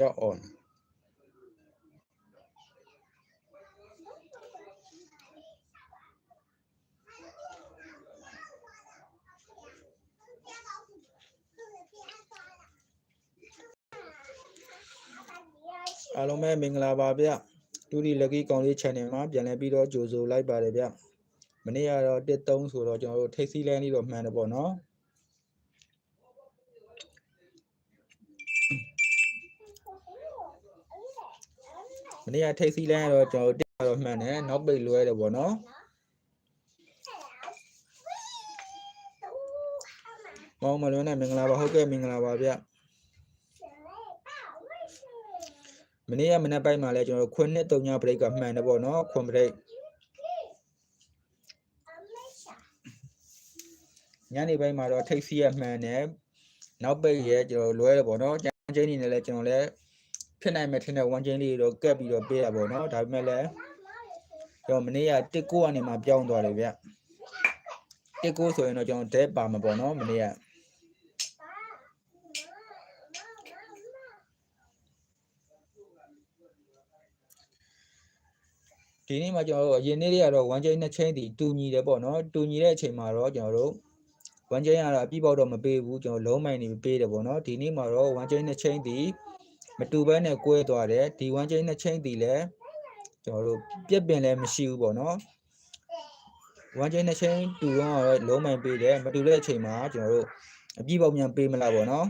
ရောက် on အားလုံးပဲမင်္ဂလာပါဗျတူဒီလက်ကီကောင်လေး channel မှာပြန်လည်ပြီးတော့ကြိုဆိုလိုက်ပါတယ်ဗျမနေ့ကတော့13ဆိုတော့ကျွန်တော်တို့ထိတ်စီလန်းလေးတော့မှန်တယ်ပေါ့နော်မ နေ့ကထိတ်စီလန်းကတော့ကျွန်တော်တို့တက်တော့မှန်တယ်နောက်ပိတ်လွဲတယ်ပေါ့နော်မောင်မလွန်းနဲ့မင်္ဂလာပါဟုတ်ကဲ့မင်္ဂလာပါဗျမနေ့ကမနေ့ပိုင်းမှာလဲကျွန်တော်တို့ခွန်းနှစ်3ညဘရိတ်ကမှန်တယ်ပေါ့နော်ခွန်းဘရိတ်ညနေပိုင်းမှာတော့ထိတ်စီရမှန်တယ်နောက်ပိတ်ရဲ့ကျွန်တော်လွဲတယ်ပေါ့နော်ကျန်းချင်းနေနဲ့လဲကျွန်တော်လဲ ဖြစ်နိုင်မဲ့ထင်တဲ့1ချင်းလေးတော့ကက်ပြီးတော့ပေးရပေါ့နော်ဒါပေမဲ့လဲကျွန်တော်မနေ့ကတစ်ကိုကနေမှပြောင်းသွားတယ်ဗျတစ်ကိုဆိုရင်တော့ကျွန်တော်ဒဲပါမှာပေါ့နော်မနေ့ကဒီနေ့မှာကျွန်တော်တို့အရင်နေ့တွေကတော့1ချင်း2ချင်းတီတူညီတယ်ပေါ့နော်တူညီတဲ့အချိန်မှာတော့ကျွန်တော်တို့1ချင်းကတော့အပြည့်ပေါက်တော့မပေးဘူးကျွန်တော်လုံးမိုင်နေပေးတယ်ပေါ့နော်ဒီနေ့မှာတော့1ချင်း2ချင်းတီ မတူဘဲနဲ့ကွဲသွားတယ်ဒီ1ချင်း2ချင်းတီလည်းကျွန်တော်တို့ပြက်ပင်လည်းမရှိဘူးပေါ့နော်1ချင်း2ချင်းတူတော့လုံးမိုင်ပေးတယ်မတူတဲ့အချိန်မှာကျွန်တော်တို့အပြည့်ပေါက်မြန်ပေးမလားပေါ့နော်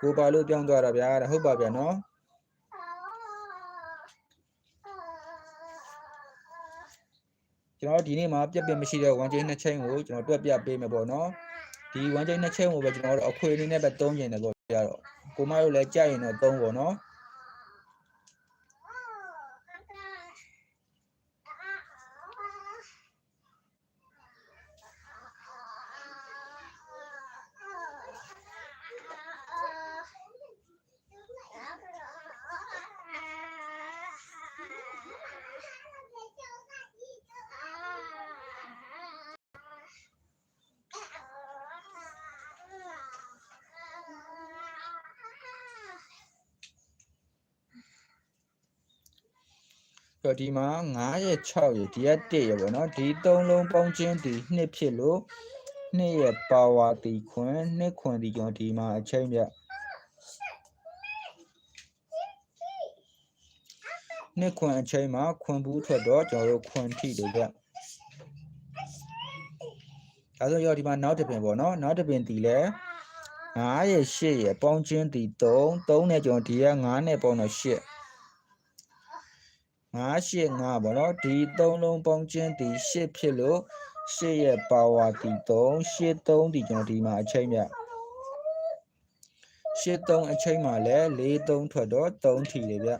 ကိုပါလို့ပြောင်းသွားတာဗျာတဲ့ဟုတ်ပါဗျာနော်ကျွန်တော်ဒီနေ့မှာပြက်ပင်မရှိတဲ့1ချင်း2ချင်းကိုကျွန်တော်တွက်ပြပေးမယ်ပေါ့နော်ဒီ1ချင်း2ချင်းကိုပဲကျွန်တော်တို့အခွေအနေနဲ့ပဲသုံးကျင်တယ်ပေါ့ ပြတော့ကိုမတို့လည်းကြိုက်ရင်တော့သုံးပေါ့နော် တော့ဒီမှာ9ရဲ့6ရဲ့ဒီက1ရဲ့ပေါ့နော်ဒီ3လုံးပေါင်းချင်းဒီ2ဖြစ်လို့2ရဲ့ပါဝါတီခွန်း2ခွန်းဒီကျွန်တော်ဒီမှာအချိန်ပြနှစ်ခွန်အချိန်မှာခွန်ဘူးထွက်တော့ကျွန်တော်တို့ခွန်ထိတယ်ဗျဒါဆိုရောဒီမှာနောက်တစ်ပင်ပေါ့နော်နောက်တစ်ပင်တီလဲ9ရဲ့8ရဲ့ပေါင်းချင်းတီ3 3နဲ့ကျွန်တော်ဒီက9နဲ့ပေါင်းတော့8 9 8 5ပေါ့နော်ဒီ3လုံးပေါင်းချင်းဒီ8ဖြစ်လို့8ရဲ့ပါဝါဒီ3 8 3ဒီကျွန်တော်ဒီမှာအချိန်မြ8 3အချိန်မှာလဲ4 3ထွက်တော့3ထီလေဗျ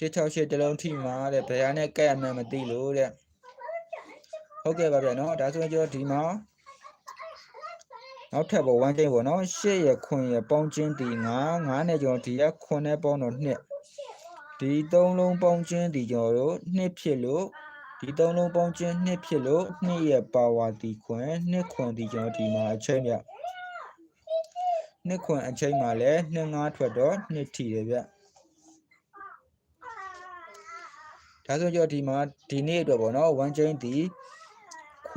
168တလုံးထိမှာတဲ့ဘယ်ဟာနဲ့ကဲ့ရမှန်းမသိလို့တဲ့ဟုတ်ကဲ့ပါဗျာနော်ဒါဆိုရင်ကျွန်တော်ဒီမှာ နောက်ထပ်ပေါ်1ချင်းပေါ့နော်8ရခွန်ရပေါင်းချင်းဒီ9 9နဲ့ကျွန်တော်ဒီရခွန်နဲ့ပေါင်းတော့2ဒီ3လုံးပေါင်းချင်းဒီကျွန်တော်တို့2ဖြစ်လို့ဒီ3လုံးပေါင်းချင်း2ဖြစ်လို့2ရပါဝါဒီခွန်2ခွန်ဒီကျွန်တော်ဒီမှာအချိန်ပြ2ခွန်အချိန်မှာလဲ2 5ထွက်တော့2ထီတယ်ဗျဒါဆိုကျွန်တော်ဒီမှာဒီနေ့အတွက်ပေါ့နော်1ချင်းဒီ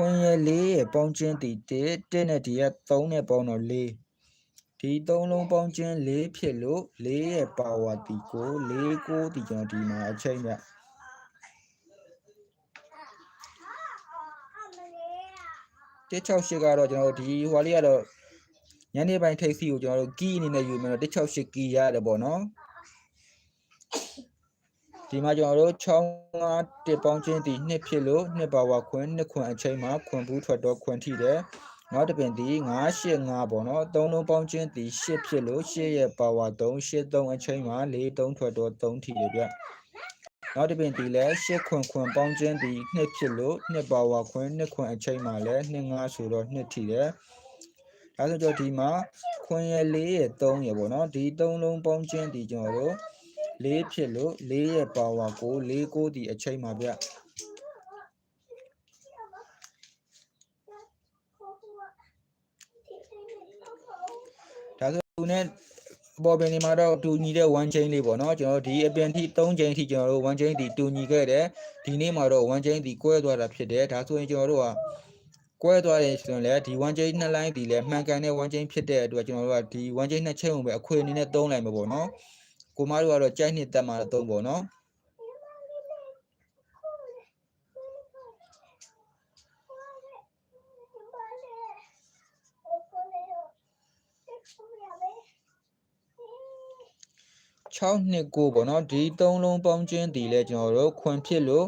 ခွန်ရလေးရပေါင်းချင်းတီ1 1နဲ့ဒီက3နဲ့ပေါင်းတော့4ဒီ3လုံးပေါင်းချင်း4ဖြစ်လို့4ရဲ့ပါဝါတီကို4 9ဒီကျွန်တော်ဒီမှာအချိန်ပြ168ကတော့ကျွန်တော်ဒီဟိုလေးကတော့ညနေပိုင်းထိပ်စီကိုကျွန်တော်တို့ကီးအနေနဲ့ယူမယ်တော့168ကီးရတယ်ပေါ့နော် ဒီမှာကျွန်တော်တို့6 5တစ်ပေါင်းချင်းဒီနှစ်ဖြစ်လို့နှစ်ပါဝါခွန်းနှစ်ခွန်းအချိန်မှာခွန်းဘူးထွက်တော့ခွန်းထိတယ်နောက်တစ်ပင်ဒီ9 8 5ပေါ့နော်သုံးလုံးပေါင်းချင်းဒီ8ဖြစ်လို့8ရဲ့ပါဝါ3 8 3အချိန်မှာ4 3ထွက်တော့3ထိတယ်ဗျနောက်တစ်ပင်ဒီလဲ8ခွန်းခွန်းပေါင်းချင်းဒီနှစ်ဖြစ်လို့နှစ်ပါဝါခွန်းနှစ်ခွန်းအချိန်မှာလဲ2 5ဆိုတော့2ထိတယ်ဒါဆိုတော့ဒီမှာခွန်းရဲ့4ရဲ့3ရဲ့ပေါ့နော်ဒီ3လုံးပေါင်းချင်းဒီကျွန်တော်တို့ 4ဖြစ်လို့4ရဲ့ပါဝါကို4 9ဒီအချိန်မှာဗျဒါဆိုသူနဲ့အပေါ်ပင်ဒီမှာတော့တူညီတဲ့ one chain လေးပေါ့နော်ကျွန်တော်တို့ဒီအပင်ထိ3 chain ထိကျွန်တော်တို့ one chain ဒီတူညီခဲ့တယ်ဒီနေ့မှာတော့ one chain ဒီကွဲသွားတာဖြစ်တယ်ဒါဆိုရင်ကျွန်တော်တို့ကကွဲသွားတယ်ဆိုရင်လည်းဒီ one chain နှစ်လိုင်းဒီလည်းမှန်ကန်တဲ့ one chain ဖြစ်တဲ့အတွက်ကျွန်တော်တို့ကဒီ one chain နှစ် chain ကိုပဲအခွေအနေနဲ့သုံးလိုက်မှာပေါ့နော် ကိုမတို့ကတော့ကြိုက်နှစ်တက်မှာသုံးပေါ့နော်6နှစ်9ပေါ့နော်ဒီသုံးလုံးပေါင်းခြင်းဒီလဲကျွန်တော်တို့ခွန်ဖြစ်လို့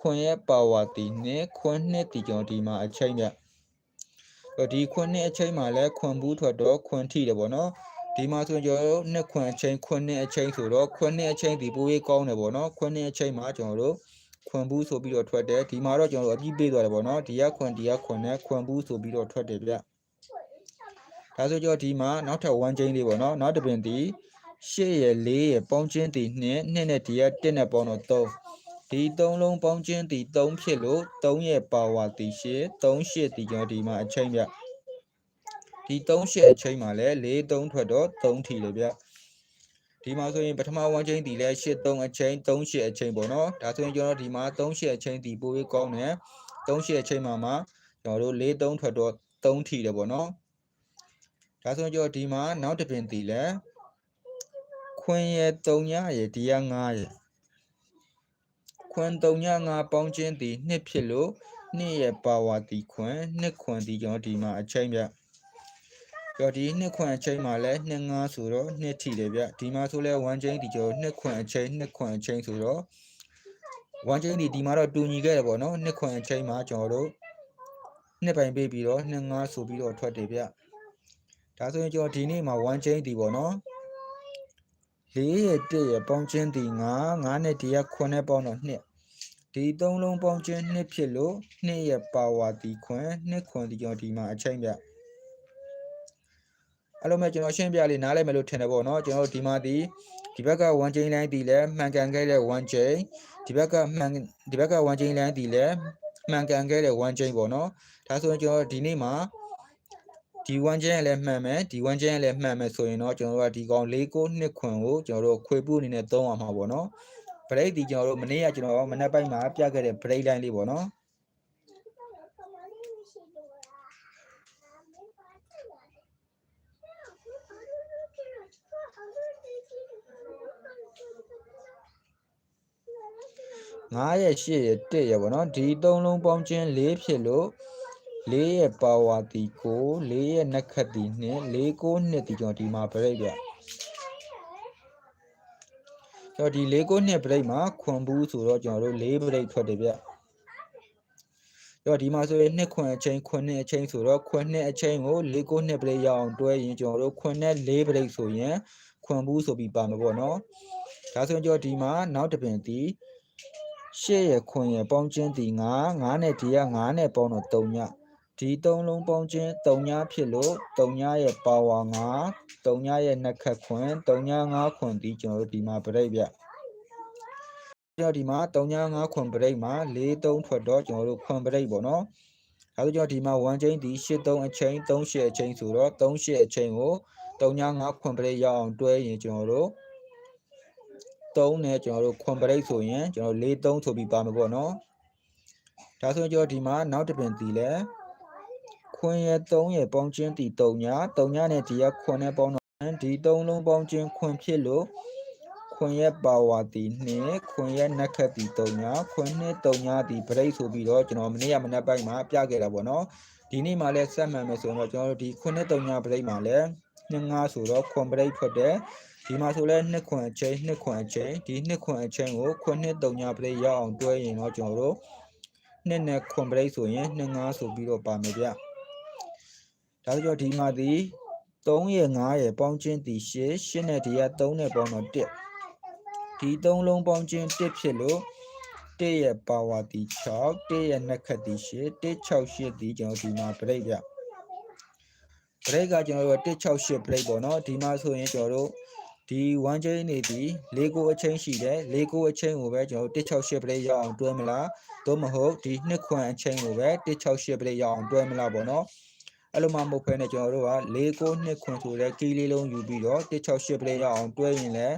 ခွန်ရဲ့ပါဝါတီနဲ့ခွန်နှစ်ဒီကျွန်တော်ဒီမှာအချိန်ပြတော့ဒီခွန်နှစ်အချိန်မှာလဲခွန်ဘူးထွက်တော့ခွန်ထိတယ်ပေါ့နော် ဒီမှာဆိုရင်ကျွန်တော်တို့နှစ်ခွန်အချိန်ခွန်နှစ်အချိန်ဆိုတော့ခွန်နှစ်အချိန်ဒီပိုးရေးကောင်းတယ်ပေါ့နော်ခွန်နှစ်အချိန်မှာကျွန်တော်တို့ခွန်ဘူးဆိုပြီးတော့ထွက်တယ်ဒီမှာတော့ကျွန်တော်တို့အပြည့်ပေးသွားတယ်ပေါ့နော်ဒီကခွန်ဒီကခွန်နဲ့ခွန်ဘူးဆိုပြီးတော့ထွက်တယ်ဗျဒါဆိုကျွန်တော်ဒီမှာနောက်ထပ်1ချိန်လေးပေါ့နော်နောက်တစ်ပင်ဒီ8ရယ်4ရယ်ပေါင်းချင်းတီ2 2နဲ့ဒီက1နဲ့ပေါင်းတော့3ဒီ3လုံးပေါင်းချင်းတီ3ဖြစ်လို့3ရဲ့ပါဝါတီ8 3 8ဒီကျွန်တော်ဒီမှာအချိန်ဗျ ဒီ3 8အချိန်မှာလဲ4 3ထွက်တော့3ထီလေဗျဒီမှာဆိုရင်ပထမ1ချိန်တီလဲ8 3အချိန်3 8အချိန်ပေါ့နော်ဒါဆိုရင်ကျွန်တော်ဒီမှာ3 8အချိန်တီပိုပြီးကောင်းတယ်3 8အချိန်မှာမှာကျွန်တော်တို့4 3ထွက်တော့3ထီတယ်ပေါ့နော်ဒါဆိုရင်ကျွန်တော်ဒီမှာနောက်တစ်ပင်တီလဲခွင်းရဲ့3ညရဲ့ဒီက9ရဲ့ခွင်း3ည9ပေါင်းခြင်းဒီ2ဖြစ်လို့2ရဲ့ပါဝါဒီခွင်း2ခွင်းဒီကျွန်တော်ဒီမှာအချိန်ဗျ ကြောဒီ2ခွင်းအချိန်မှာလဲ2 9ဆိုတော့2ထိတယ်ဗျဒီမှာဆိုလဲ1ချိန်ဒီကျွန်တော်2ခွင်းအချိန်2ခွင်းအချိန်ဆိုတော့1ချိန်ဒီဒီမှာတော့တူညီခဲ့တယ်ပေါ့နော်2ခွင်းအချိန်မှာကျွန်တော်တို့နှစ်ပိုင်ပေးပြီးတော့2 9ဆိုပြီးတော့ထွက်တယ်ဗျဒါဆိုရင်ကျွန်တော်ဒီနေ့မှာ1ချိန်ဒီပေါ့နော်4ရဲ့1ရဲ့ပေါင်းချင်းဒီ9 9နဲ့ဒီက9နဲ့ပေါင်းတော့2ဒီ3လုံးပေါင်းချင်း2ဖြစ်လို့2ရဲ့ပါဝါဒီခွန်း2ခွန်းဒီကျွန်တော်ဒီမှာအချိန်ပြ အဲ့လိုမဲ့ကျွန်တော်ရှင်းပြလေးနားလည်မယ်လို့ထင်တယ်ပေါ့နော်ကျွန်တော်ဒီမှာဒီဒီဘက်က1 chain line ဒီလဲမှန်ကန်ခဲ့တဲ့1 chain ဒီဘက်ကမှန်ဒီဘက်က1 chain line ဒီလဲမှန်ကန်ခဲ့တဲ့1 chain ပေါ့နော်ဒါဆိုရင်ကျွန်တော်ဒီနေ့မှာဒီ1 chain လည်းမှန်မယ်ဒီ1 chain လည်းမှန်မယ်ဆိုရင်တော့ကျွန်တော်တို့ကဒီကောင်၄ကို2ခွန်ကိုကျွန်တော်တို့ခွေပုအနေနဲ့သုံးအောင်မှာပေါ့နော် break ဒီကျွန်တော်တို့မနေ့ကကျွန်တော်မနေ့ပိုင်းမှာပြခဲ့တဲ့ break line လေးပေါ့နော် 9ရဲ့8ရဲ့1ရဲ့ပေါ့နော်ဒီသုံးလုံးပေါင်းခြင်း4ဖြစ်လို့4ရဲ့ပါဝါတီကို4ရဲ့နက်ခတ်တီနဲ့4ကို2တီကျွန်တော်ဒီမှာ break ပြကျွန်တော်ဒီ4ကို2 break မှာခွန်ဘူးဆိုတော့ကျွန်တော်တို့4 break ထွက်တယ်ဗျတော့ဒီမှာဆိုရင်2ခွန်အချိန်ခွန်2အချိန်ဆိုတော့ခွန်2အချိန်ကို4ကို2 break ရအောင်တွဲရင်ကျွန်တော်တို့ခွန်နဲ့4 break ဆိုရင်ခွန်ဘူးဆိုပြီးပါမှာပေါ့နော်ဒါဆိုရင်ကျွန်တော်ဒီမှာနောက်တစ်ပင်တီ ရှေ့ရခွန်ရပေါင်းချင်းတီ9 9နဲ့ဒီက9နဲ့ပေါင်းတော့3ညဒီ3လုံးပေါင်းချင်း3ညဖြစ်လို့3ညရဲ့ပါဝါ9 3ညရဲ့နှစ်ခတ်ခွန်3ည9ခွန်တီကျွန်တော်တို့ဒီမှာပြိတ်ဗျကျွန်တော်ဒီမှာ3ည9ခွန်ပြိတ်မှာ4 3ထွက်တော့ကျွန်တော်တို့ခွန်ပြိတ်ပေါ့နော်အဲဒါကျွန်တော်ဒီမှာ1ချင်းဒီ8 3အချိန်3 8အချိန်ဆိုတော့3 8အချိန်ကို3ည9ခွန်ပြိတ်ရအောင်တွဲရင်ကျွန်တော်တို့ 3နဲ့ကျွန်တော်တို့ခွန်ပရိတ်ဆိုရင်ကျွန်တော်4 3ဆိုပြီးပါမှာပေါ့နော်ဒါဆိုရင်ကျွန်တော်ဒီမှာနောက်တစ်ပင်တီလဲခွန်ရဲ့3ရဲ့ပေါင်းချင်းတီ3ည3ညနဲ့ဒီကခွန်နဲ့ပေါင်းတော့ဒီ3လုံးပေါင်းချင်းခွန်ဖြစ်လို့ခွန်ရဲ့ပါဝါတီ2ခွန်ရဲ့နက်ခတ်တီ3ညခွန်နဲ့3ညတီပရိတ်ဆိုပြီးတော့ကျွန်တော်မနေ့ကမနက်ပိုင်းမှာပြခဲ့တာပေါ့နော်ဒီနေ့မှလည်းဆက်မှန်မယ်ဆိုတော့ကျွန်တော်တို့ဒီခွန်နဲ့3ညပရိတ်မှာလည်း2 5ဆိုတော့ခွန်ပရိတ်ထွက်တယ် ဒီမှာဆိုလဲ2ခွန်အချိန်2ခွန်အချိန်ဒီ2ခွန်အချိန်ကိုခွန်နှစ်3ညပရိတ်ရအောင်တွဲရင်တော့ကျွန်တော်တို့နှစ်နဲ့ခွန်ပရိတ်ဆိုရင်2 5ဆိုပြီးတော့ပါမယ်ဗျဒါဆိုတော့ဒီမှာဒီ3ရဲ့5ရဲ့ပေါင်းချင်းဒီ8 8နဲ့ဒီက3နဲ့ပေါင်းတော့1ဒီ3လုံးပေါင်းချင်း1ဖြစ်လို့1ရဲ့ပါဝါဒီ6 1ရဲ့နှစ်ခတ်ဒီ8 1 6 8ဒီကျွန်တော်ဒီမှာ break ဗျ break ကကျွန်တော်တို့168 break ပေါ့နော်ဒီမှာဆိုရင်ကျွန်တော်တို့ ဒီ1 chain နေဒီ၄ကိုအချင်းရှိတယ်၄ကိုအချင်းကိုပဲကျွန်တော်တို့168 play ရအောင်တွဲမလားသို့မဟုတ်ဒီနှစ်ခွန်အချင်းကိုပဲ168 play ရအောင်တွဲမလားပေါ့နော်အဲ့လိုမှမဟုတ်ဖ ೇನೆ ကျွန်တော်တို့က၄ကိုနှစ်ခွန်ဆိုတဲ့ကီးလေးလုံးယူပြီးတော့168ပရိတ်ရအောင်တွဲရင်လည်း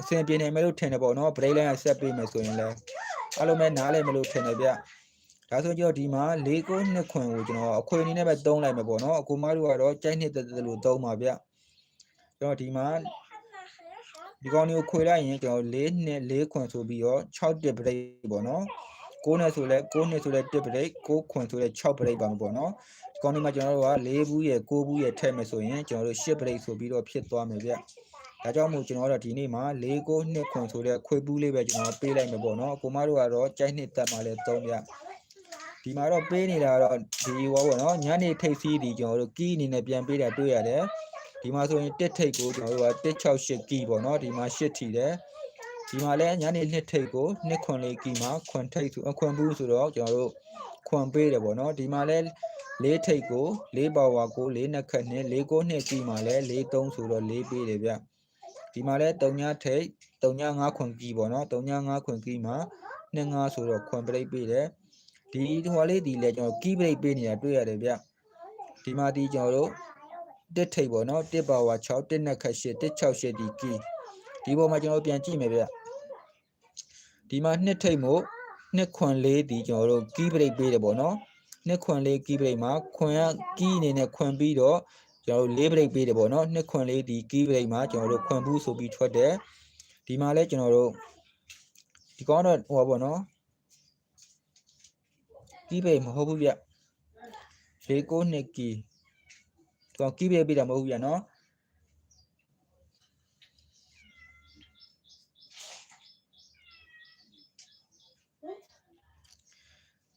အဆင်ပြေနိုင်မယ်လို့ထင်တယ်ပေါ့နော်ပရိတ်လိုင်းကဆက်ပေးမယ်ဆိုရင်လည်းအဲ့လိုမဲ့နားလည်မလို့ထင်တယ်ဗျဒါဆိုကျွန်တော်ဒီမှာ၄ကိုနှစ်ခွန်ကိုကျွန်တော်အခွေအနေနဲ့ပဲသုံးလိုက်မယ်ပေါ့နော်အကူမတို့ကတော့ကြိုက်နှစ်တက်တက်လို့သုံးပါဗျကျွန်တော်ဒီမှာ ဒီကောင်လေးကိုခွေလိုက်ရင်ကျွန်တော်၄နှစ်၄ခွန်ဆိုပြီးတော့6တက်ပရိတ်ပေါ့နော်9နဲ့ဆိုလဲ9နှစ်ဆိုလဲ1ပရိတ်9ခွန်ဆိုလဲ6ပရိတ်ပါမှာပေါ့နော်ဒီကောင်လေးမှာကျွန်တော်တို့က4ဘူးရယ်9ဘူးရယ်ထည့်မယ်ဆိုရင်ကျွန်တော်တို့10ပရိတ်ဆိုပြီးတော့ဖြစ်သွားမယ်ဗျဒါကြောင့်မို့ကျွန်တော်တို့ဒီနေ့မှာ4 9နှစ်ခွန်ဆိုတဲ့ခွေဘူးလေးပဲကျွန်တော်ပေးလိုက်မယ်ပေါ့နော်ကိုမတို့ကတော့ကြိုက်နှစ်တက်မှလည်း3ဗျဒီမှာတော့ပေးနေတာတော့ဒီဟောပေါ့နော်ညနေထိပ်စီးဒီကျွန်တော်တို့ကီးအနေနဲ့ပြန်ပေးတာတွေ့ရတယ် ဒီမှာဆိုရင်တစ်ထိပ်ကိုကျွန်တော်တို့က168ကီးပေါ့နော်ဒီမှာ8ထီတယ်ဒီမှာလည်းညနေနှစ်ထိပ်ကိုနှစ်ခွန်လေးကီးမှာခွန်ထိပ်ဆိုခွန်ဘူးဆိုတော့ကျွန်တော်တို့ခွန်ပေးတယ်ပေါ့နော်ဒီမှာလည်းလေးထိပ်ကိုလေးပါဝါကိုလေးနှစ်ခက်နဲ့လေးကိုနှစ်ကီးမှာလည်းလေးသုံးဆိုတော့လေးပေးတယ်ဗျဒီမှာလည်းတုံညာထိပ်တုံညာ၅ခွန်ကီးပေါ့နော်တုံညာ၅ခွန်ကီးမှာနှစ်ငါဆိုတော့ခွန်ပရိတ်ပေးတယ်ဒီဟိုလေးဒီလည်းကျွန်တော်ကီးပရိတ်ပေးနေတာတွေ့ရတယ်ဗျဒီမှာဒီကျွန်တော်တို့ တစ်ထိပ်ပေါ့နော်တစ်ပါဝါ6တစ်နှစ်ခက်8တစ်68ဒီကီးဒီပေါ်မှာကျွန်တော်ပြန်ကြည့်မယ်ဗျဒီမှာနှစ်ထိပ်မို့နှစ်ခွန်လေးဒီကျွန်တော်တို့ကီးပရိတ်ပေးတယ်ပေါ့နော်နှစ်ခွန်လေးကီးပရိတ်မှာခွန်ကကီးအနေနဲ့ခွန်ပြီးတော့ကျွန်တော်တို့လေးပရိတ်ပေးတယ်ပေါ့နော်နှစ်ခွန်လေးဒီကီးပရိတ်မှာကျွန်တော်တို့ခွန်ဘူးဆိုပြီးထွက်တယ်ဒီမှာလဲကျွန်တော်တို့ဒီကောင်တော့ဟိုပါပေါ့နော်ကီးပရိတ်မဟုတ်ဘူးဗျ၄ကိုနှစ်ကီး ဒီကောင်ကီးပရိတ်ပေးတာမဟုတ်ဘူးဗျနော်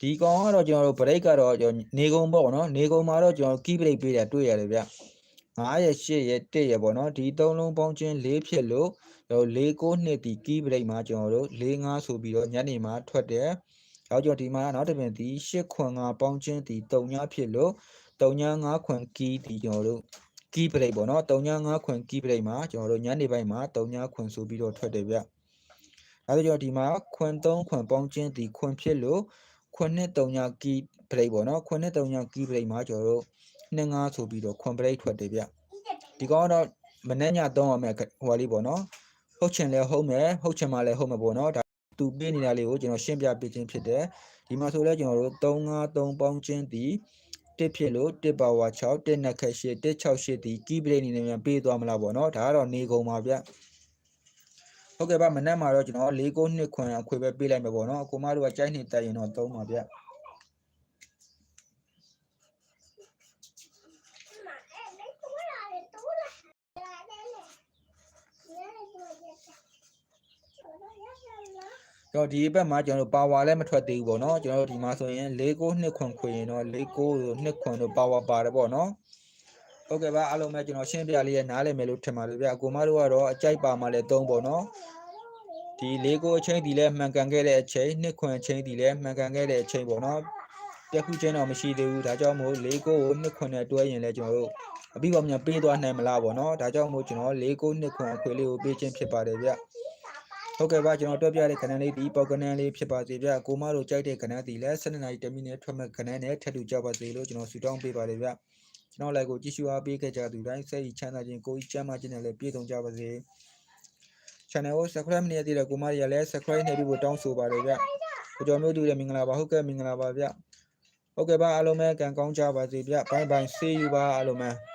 ဒီကောင်ကတော့ကျွန်တော်တို့ break ကတော့ကျွန်တော်နေကုံပေါ့နော်နေကုံမှာတော့ကျွန်တော် key break ပေးတာတွေ့ရတယ်ဗျ9ရက်8ရက်1ရက်ပေါ့နော်ဒီသုံးလုံးပေါင်းချင်း4ဖြစ်လို့ကျွန်တော်4 9နှစ်ဒီ key break မှာကျွန်တော်တို့4 5ဆိုပြီးတော့ညနေမှာထွက်တယ်နောက်ကျွန်တော်ဒီမှာနောက်တစ်ပင်ဒီ8ခွန်5ပေါင်းချင်းဒီ3ညဖြစ်လို့ 3ည5ခွန် key ဒီကျွန်တော်တို့ key break ပေါ့နော်3ည5ခွန် key break မှာကျွန်တော်တို့ညနေပိုင်းမှာ3ညခွန်ဆိုပြီးတော့ထွက်တယ်ဗျအဲဒါကြောင့်ဒီမှာခွန်3ခွန်ပေါင်းချင်းဒီခွန်ဖြစ်လို့ခွန်နှစ်3ညကီးဘရိတ်ပေါ့နော်ခွန်နှစ်3ညကီးဘရိတ်မှာကျွန်တော်တို့နှစ်ငါဆိုပြီးတော့ခွန်ဘရိတ်ထွက်တယ်ဗျဒီကောင်ကတော့မနေ့ညသုံးရမယ်ဟိုပါလေးပေါ့နော်ဟုတ်ချင်လဲဟုတ်မယ်ဟုတ်ချင်မှလည်းဟုတ်မှာပေါ့နော်ဒါသူပေးနေတာလေးကိုကျွန်တော်ရှင်းပြပေးခြင်းဖြစ်တယ်ဒီမှာဆိုလဲကျွန်တော်တို့353ပေါင်းချင်းဒီ တစ်ဖြစ်လို့တစ်ပါဝါ6တစ်နှစ်ခက်8တစ်68ဒီကီးဘရိတ်အနေနဲ့ပြန်ပေးသွားမလားပေါ့နော်ဒါကတော့နေကုန်ပါဗျဟုတ်ကဲ့ပါမနက်မှာတော့ကျွန်တော်၄၉နှစ်ခွန်အခွေပဲပေးလိုက်မယ်ပေါ့နော်အကူမတို့ကကြိုက်နေတက်ရင်တော့သုံးပါဗျ ကျွန် တော်ဒီဘက်မှာကျွန်တော်တို့ပါဝါလည်းမထွက်သေးဘူးပေါ့နော်ကျွန်တော်တို့ဒီမှာဆိုရင်၄၉နှစ်ခွန်ခွေရင်တော့၄၉နှစ်ခွန်တို့ပါဝါပါတယ်ပေါ့နော်ဟုတ်ကဲ့ပါအားလုံးပဲကျွန်တော်ရှင်းပြလေးရနားလည်မယ်လို့ထင်ပါတယ်ဗျအကူမတို့ကတော့အကြိုက်ပါမှလည်းသုံးပေါ့နော်ဒီ၄၉အချိန်ဒီလည်းမှန်ကန်ခဲ့တဲ့အချိန်နှစ်ခွန်အချိန်ဒီလည်းမှန်ကန်ခဲ့တဲ့အချိန်ပေါ့နော်ပြက်ခုချင်းတော့မရှိသေးဘူးဒါကြောင့်မို့၄၉ကိုနှစ်ခွန်နဲ့တွဲရင်လည်းကျွန်တော်တို့အပြီးပါမြန်ပေးသွားနိုင်မလားပေါ့နော်ဒါကြောင့်မို့ကျွန်တော်၄၉နှစ်ခွန်အခွေလေးကိုပေးခြင်းဖြစ်ပါတယ်ဗျ ဟုတ်ကဲ့ပါကျွန်တော်တွက်ပြတဲ့ကဏ္ဍလေးဒီပေါက်ကဏ္ဍလေးဖြစ်ပါစေဗျကိုမတို့ကြိုက်တဲ့ကဏ္ဍဒီလဲ12နာရီ10မိနစ်ထွက်မဲ့ကဏ္ဍနဲ့ထပ်တူကြပါစေလို့ကျွန်တော်ဆုတောင်းပေးပါတယ်ဗျကျွန်တော်လည်းကိုကြည့်ရှုအားပေးခဲ့ကြသူတိုင်းစိတ်ချမ်းသာခြင်းကိုယ်ကြီးကျန်းမာခြင်းနဲ့လည်းပြည့်စုံကြပါစေ channel ကို subscribe မနေသေးတဲ့ကိုမတွေကလည်း subscribe နှိပ်ပြီးဖို့တောင်းဆိုပါတယ်ဗျကိုကျော်မျိုးသူလည်းမင်္ဂလာပါဟုတ်ကဲ့မင်္ဂလာပါဗျဟုတ်ကဲ့ပါအားလုံးပဲကံကောင်းကြပါစေဗျဘိုင်ဘိုင် see you ပါအားလုံးပဲ